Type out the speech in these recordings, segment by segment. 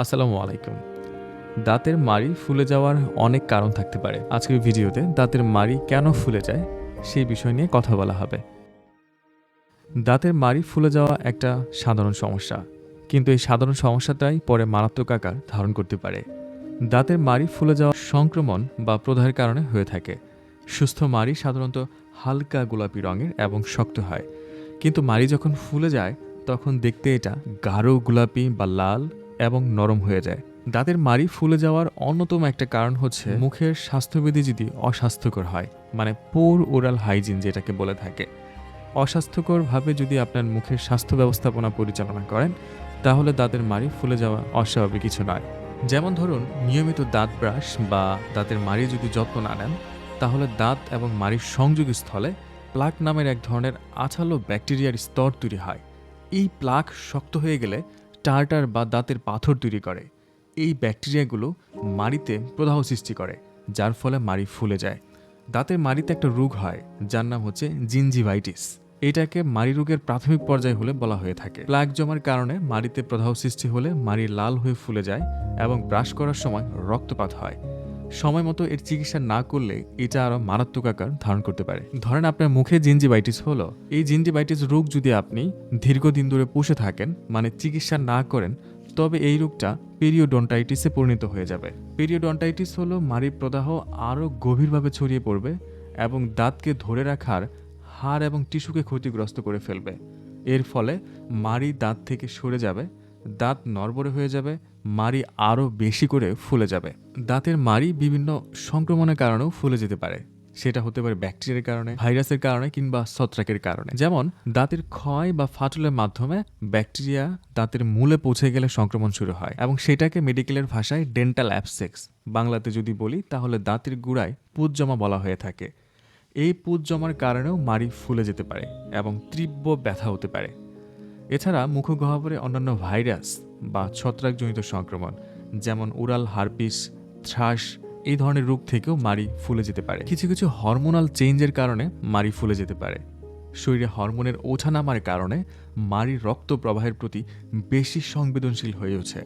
আসসালামু আলাইকুম। দাঁতের মাড়ি ফুলে যাওয়ার অনেক কারণ থাকতে পারে। আজকের ভিডিওতে দাঁতের মাড়ি কেন ফুলে যায় সেই বিষয় নিয়ে কথা বলা হবে। দাঁতের মাড়ি ফুলে যাওয়া একটা সাধারণ সমস্যা, কিন্তু এই সাধারণ সমস্যাটাই পরে মারাত্মক আকার ধারণ করতে পারে। দাঁতের মাড়ি ফুলে যাওয়া সংক্রমণ বা প্রদাহের কারণে হয়ে থাকে। সুস্থ মাড়ি সাধারণত হালকা গোলাপি রঙের এবং শক্ত হয়। কিন্তু মাড়ি যখন ফুলে যায়, তখন দেখতে এটা গাঢ় গোলাপি বা লাল এবং নরম হয়ে যায়। দাঁতের মাড়ি ফুলে যাওয়ার অন্যতম একটা কারণ হচ্ছে মুখের স্বাস্থ্যবিধি যদি অস্বাস্থ্যকর হয় মানে পোর ওরাল হাইজিন যেটাকে বলে থাকে। অস্বাস্থ্যকরভাবে যদি আপনার মুখের স্বাস্থ্য ব্যবস্থাপনা পরিচালনা করেন, তাহলে দাঁতের মাড়ি ফুলে যাওয়া অস্বাভাবিক কিছু নয়। যেমন ধরুন, নিয়মিত দাঁত ব্রাশ বা দাঁতের মাড়ি যদি যত্ন না নেন, তাহলে দাঁত এবং মাড়ির সংযোগ স্থলে প্লাক নামের এক ধরনের আছালো ব্যাকটেরিয়ার স্তর তৈরি হয়। এই প্লাক শক্ত হয়ে গেলে টার্টার বা দাঁতের পাথর তৈরি করে। এই ব্যাকটেরিয়াগুলো মাড়িতে প্রদাহ সৃষ্টি করে, যার ফলে মাড়ি ফুলে যায়। দাঁতের মাড়িতে একটা রোগ হয়, যার নাম হচ্ছে জিনজিভাইটিস। এটাকে মাড়ি রোগের প্রাথমিক পর্যায় হলে বলা হয়ে থাকে। প্লাক জমার কারণে মাড়িতে প্রদাহ সৃষ্টি হলে মাড়ি লাল হয়ে ফুলে যায় এবং ব্রাশ করার সময় রক্তপাত হয়। সময় মতো এর চিকিৎসা না করলে এটা আরও মারাত্মক আকার ধারণ করতে পারে। ধরেন আপনার মুখে জিনজিভাইটিস হলো, এই জিনজিভাইটিস রোগ যদি আপনি দীর্ঘদিন ধরে পুষে থাকেন মানে চিকিৎসা না করেন, তবে এই রোগটা পেরিওডন্টাইটিসে পরিণত হয়ে যাবে। পেরিওডন্টাইটিস হলো মাড়ির প্রদাহ আরও গভীরভাবে ছড়িয়ে পড়বে এবং দাঁতকে ধরে রাখার হাড় এবং টিস্যুকে ক্ষতিগ্রস্ত করে ফেলবে। এর ফলে মাড়ি দাঁত থেকে সরে যাবে, দাঁত নড়বড়ে হয়ে যাবে মাড়ি আরও বেশি করে ফুলে যাবে। দাঁতের মাড়ি বিভিন্ন সংক্রমণের কারণেও ফুলে যেতে পারে। সেটা হতে পারে ব্যাকটেরিয়ার কারণে, ভাইরাসের কারণে কিংবা ছত্রাকের কারণে। যেমন, দাঁতের ক্ষয় বা ফাটলের মাধ্যমে ব্যাকটেরিয়া দাঁতের মূলে পৌঁছে গেলে সংক্রমণ শুরু হয় এবং সেটাকে মেডিকেলের ভাষায় ডেন্টাল অ্যাপসেক্স। বাংলাতে যদি বলি, তাহলে দাঁতের গুড়ায় পুজ জমা বলা হয়ে থাকে। এই পুজ জমার কারণেও মাড়ি ফুলে যেতে পারে এবং তীব্র ব্যথা হতে পারে। এছাড়া মুখগহ্বরে অন্যান্য ভাইরাস বা ছত্রাকজনিত সংক্রমণ, যেমন উরাল হারপিস, থ্রাস, এই ধরনের রোগ থেকেও মাড়ি ফুলে যেতে পারে। কিছু কিছু হরমোনাল চেঞ্জের কারণে মাড়ি ফুলে যেতে পারে। শরীরে হরমোনের ওঠানামার কারণে মাড়ির রক্ত প্রবাহের প্রতি বেশি সংবেদনশীল হয়ে ওঠে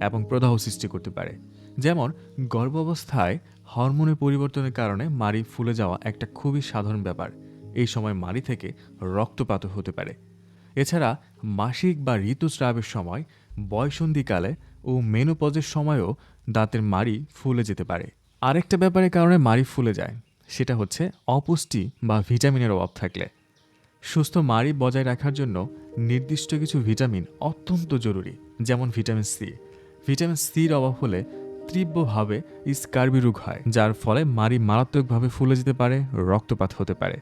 এবং প্রদাহ সৃষ্টি করতে পারে। যেমন, গর্ভাবস্থায় হরমোনের পরিবর্তনের কারণে মাড়ি ফুলে যাওয়া একটা খুবই সাধারণ ব্যাপার। এই সময় মাড়ি থেকে রক্তপাত হতে পারে। এছাড়া মাসিক বা ঋতুস্রাবের সময়, বয়সন্ধিকালে ও মেনোপজের সময়ও দাঁতের মাড়ি ফুলে যেতে পারে। আরেকটা ব্যাপারের কারণে মাড়ি ফুলে যায়, সেটা হচ্ছে অপুষ্টি বা ভিটামিনের অভাব থাকলে। সুস্থ মাড়ি বজায় রাখার জন্য নির্দিষ্ট কিছু ভিটামিন অত্যন্ত জরুরি, যেমন ভিটামিন সি। ভিটামিন সির অভাব হলে তীব্রভাবে স্কার্বি রোগ হয়, যার ফলে মাড়ি মারাত্মকভাবে ফুলে যেতে পারে, রক্তপাত হতে পারে।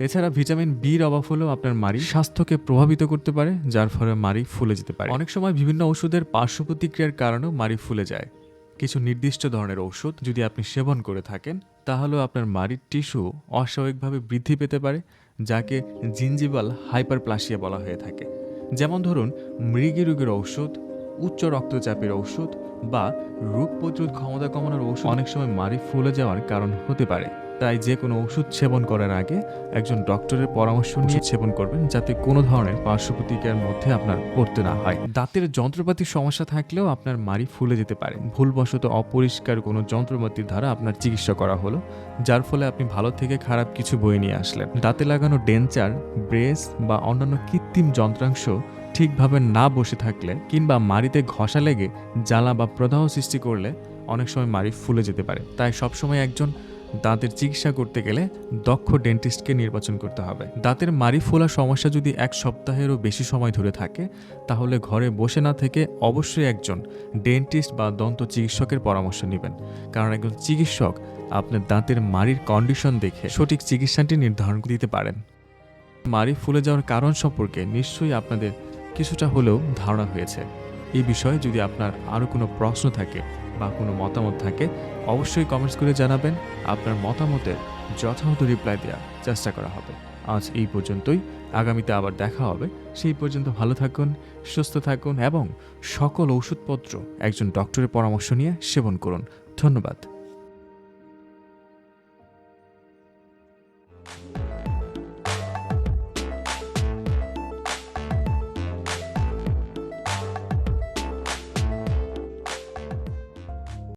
এছাড়া ভিটামিন বির অভাব হলেও আপনার মাড়ি স্বাস্থ্যকে প্রভাবিত করতে পারে, যার ফলে মাড়ি ফুলে যেতে পারে। অনেক সময় বিভিন্ন ওষুধের পার্শ্ব প্রতিক্রিয়ার কারণেও মাড়ি ফুলে যায়। কিছু নির্দিষ্ট ধরনের ঔষধ যদি আপনি সেবন করে থাকেন, তাহলেও আপনার মাড়ির টিস্যু অস্বাভাবিকভাবে বৃদ্ধি পেতে পারে, যাকে জিনজিবাল হাইপারপ্লাসিয়া বলা হয়ে থাকে। যেমন ধরুন, মৃগী রোগের ঔষধ, উচ্চ রক্তচাপের ঔষধ বা রোগ প্রতিরোধ ক্ষমতা কমানোর ঔষধ অনেক সময় মাড়ি ফুলে যাওয়ার কারণ হতে পারে। তাই যে কোনো ওষুধ সেবন করার আগে একজন ডক্টরের পরামর্শ নিয়ে সেবন করবেন যাতে কোনো ধরনের পার্শ্ব প্রতিক্রিয়ার মধ্যে আপনার পড়তে না হয়। দাঁতের যন্ত্রপাতির সমস্যা থাকলেও আপনার মাড়ি ফুলে যেতে পারে। ভুলবশত অপরিষ্কার কোনো যন্ত্রপাতির দ্বারা আপনার চিকিৎসা করা হলো, যার ফলে আপনি ভালো থেকে খারাপ কিছু বয়ে নিয়ে আসলেন। দাঁতে লাগানো ডেঞ্চার ব্রেস বা অন্যান্য কৃত্রিম যন্ত্রাংশ ঠিকভাবে না বসে থাকলে কিংবা মাড়িতে ঘষা লেগে জ্বালা বা প্রদাহ সৃষ্টি করলে অনেক সময় মাড়ি ফুলে যেতে পারে। তাই সবসময় একজন দাঁতের চিকিৎসা করতে গেলে দক্ষ ডেন্টিস্টকে নির্বাচন করতে হবে। দাঁতের মারি ফোলা সমস্যা যদি এক সপ্তাহেরও বেশি সময় ধরে থাকে, তাহলে ঘরে বসে না থেকে অবশ্যই একজন ডেন্টিস্ট বা দন্ত চিকিৎসকের পরামর্শ নেবেন। কারণ একজন চিকিৎসক আপনার দাঁতের মাড়ির কন্ডিশন দেখে সঠিক চিকিৎসাটি নির্ধারণ দিতে পারেন। মাড়ি ফুলে যাওয়ার কারণ সম্পর্কে নিশ্চয়ই আপনাদের কিছুটা হলেও ধারণা হয়েছে। এই বিষয়ে যদি আপনার আরও কোনো প্রশ্ন থাকে বা কোনো মতামত থাকে, অবশ্যই কমেন্টস করে জানাবেন। আপনার মতামতের যথাযথ রিপ্লাই দেওয়ার চেষ্টা করা হবে। আজ এই পর্যন্তই। আগামীতে আবার দেখা হবে। সেই পর্যন্ত ভালো থাকুন, সুস্থ থাকুন এবং সকল ওষুধপত্র একজন ডক্টরের পরামর্শ নিয়ে সেবন করুন। ধন্যবাদ।